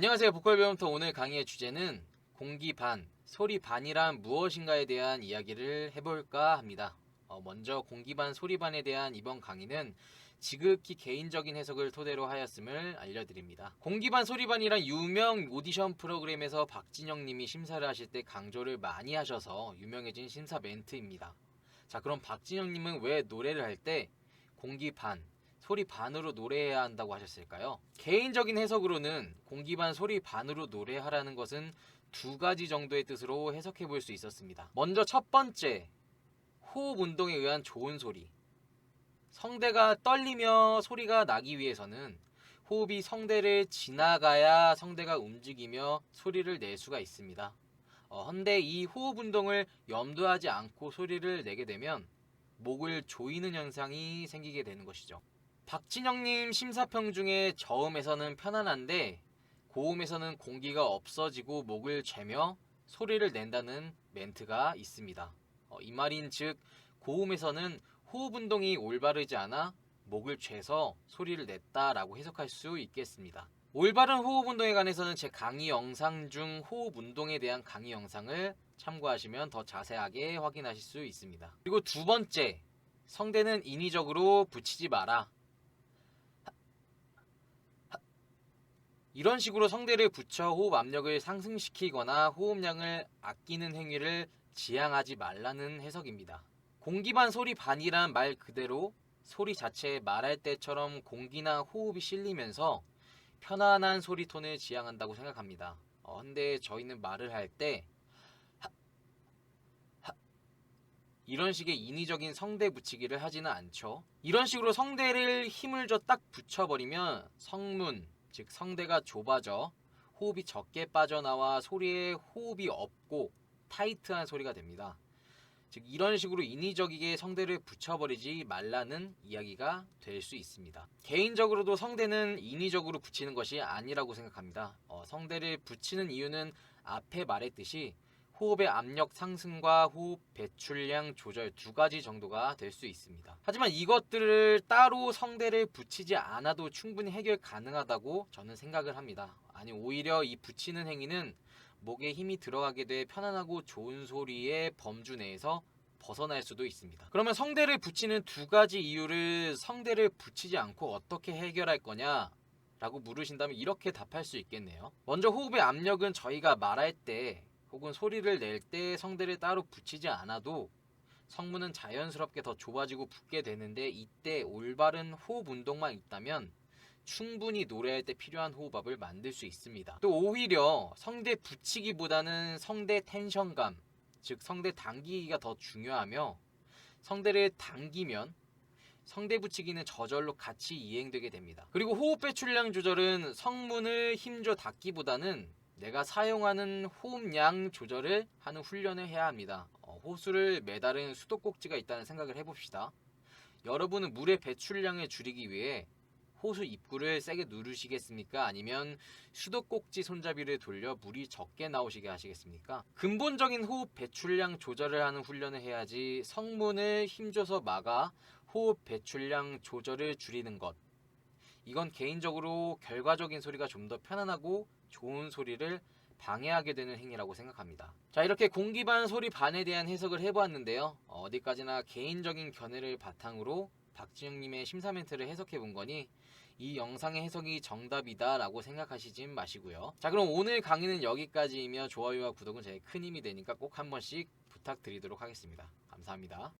안녕하세요. 보컬 배움터 오늘 강의의 주제는 공기 반, 소리 반이란 무엇인가에 대한 이야기를 해볼까 합니다. 어, 먼저 공기 반, 소리 반에 대한 이번 강의는 지극히 개인적인 해석을 토대로 하였음을 알려드립니다. 공기 반, 소리 반이란 유명 오디션 프로그램에서 박진영 님이 심사를 하실 때 강조를 많이 하셔서 유명해진 심사 멘트입니다. 자, 그럼 박진영 님은 왜 노래를 할 때 공기 반, 소리 반으로 노래해야 한다고 하셨을까요? 개인적인 해석으로는 공기 반 소리 반으로 노래하라는 것은 두 가지 정도의 뜻으로 해석해 볼 수 있었습니다. 먼저 첫 번째, 호흡 운동에 의한 좋은 소리. 성대가 떨리며 소리가 나기 위해서는 호흡이 성대를 지나가야 성대가 움직이며 소리를 낼 수가 있습니다. 어, 헌데 이 호흡 운동을 염두하지 않고 소리를 내게 되면 목을 조이는 현상이 생기게 되는 것이죠. 박진영님 심사평 중에 저음에서는 편안한데 고음에서는 공기가 없어지고 목을 죄며 소리를 낸다는 멘트가 있습니다. 어, 이 말인 즉 고음에서는 호흡 운동이 올바르지 않아 목을 죄서 소리를 냈다라고 해석할 수 있겠습니다. 올바른 호흡 운동에 관해서는 제 강의 영상 중 호흡 운동에 대한 강의 영상을 참고하시면 더 자세하게 확인하실 수 있습니다. 그리고 두 번째, 성대는 인위적으로 붙이지 마라. 이런 식으로 성대를 붙여 호흡 압력을 상승시키거나 호흡량을 아끼는 행위를 지향하지 말라는 해석입니다. 공기 반 소리 반이란 말 그대로 소리 자체에 말할 때처럼 공기나 호흡이 실리면서 편안한 소리 톤을 지향한다고 생각합니다. 어, 근데 저희는 말을 할때 이런 식의 인위적인 성대 붙이기를 하지는 않죠. 이런 식으로 성대를 힘을 줘 딱 붙여버리면 성문, 즉 성대가 좁아져 호흡이 적게 빠져나와 소리에 호흡이 없고 타이트한 소리가 됩니다. 즉 이런 식으로 인위적이게 성대를 붙여버리지 말라는 이야기가 될 수 있습니다. 개인적으로도 성대는 인위적으로 붙이는 것이 아니라고 생각합니다. 어, 성대를 붙이는 이유는 앞에 말했듯이 호흡의 압력 상승과 호흡 배출량 조절 두 가지 정도가 될 수 있습니다. 하지만 이것들을 따로 성대를 붙이지 않아도 충분히 해결 가능하다고 저는 생각을 합니다. 아니 오히려 이 붙이는 행위는 목에 힘이 들어가게 돼 편안하고 좋은 소리의 범주 내에서 벗어날 수도 있습니다. 그러면 성대를 붙이는 두 가지 이유를 성대를 붙이지 않고 어떻게 해결할 거냐? 라고 물으신다면 이렇게 답할 수 있겠네요. 먼저 호흡의 압력은 저희가 말할 때 혹은 소리를 낼 때 성대를 따로 붙이지 않아도 성문은 자연스럽게 더 좁아지고 붓게 되는데 이때 올바른 호흡 운동만 있다면 충분히 노래할 때 필요한 호흡압을 만들 수 있습니다. 또 오히려 성대 붙이기보다는 성대 텐션감, 즉 성대 당기기가 더 중요하며 성대를 당기면 성대 붙이기는 저절로 같이 이행되게 됩니다. 그리고 호흡 배출량 조절은 성문을 힘줘 닫기보다는 내가 사용하는 호흡량 조절을 하는 훈련을 해야 합니다. 어, 호수를 매다른 수도꼭지가 있다는 생각을 해봅시다. 여러분은 물의 배출량을 줄이기 위해 호수 입구를 세게 누르시겠습니까? 아니면 수도꼭지 손잡이를 돌려 물이 적게 나오시게 하시겠습니까? 근본적인 호흡 배출량 조절을 하는 훈련을 해야지 성문을 힘줘서 막아 호흡 배출량 조절을 줄이는 것. 이건 개인적으로 결과적인 소리가 좀 더 편안하고 좋은 소리를 방해하게 되는 행위라고 생각합니다. 자, 이렇게 공기 반 소리 반에 대한 해석을 해보았는데요. 어, 어디까지나 개인적인 견해를 바탕으로 박지영님의 심사 멘트를 해석해 본 거니 이 영상의 해석이 정답이다 라고 생각하시진 마시고요. 자, 그럼 오늘 강의는 여기까지이며 좋아요와 구독은 제 큰 힘이 되니까 꼭 한 번씩 부탁드리도록 하겠습니다. 감사합니다.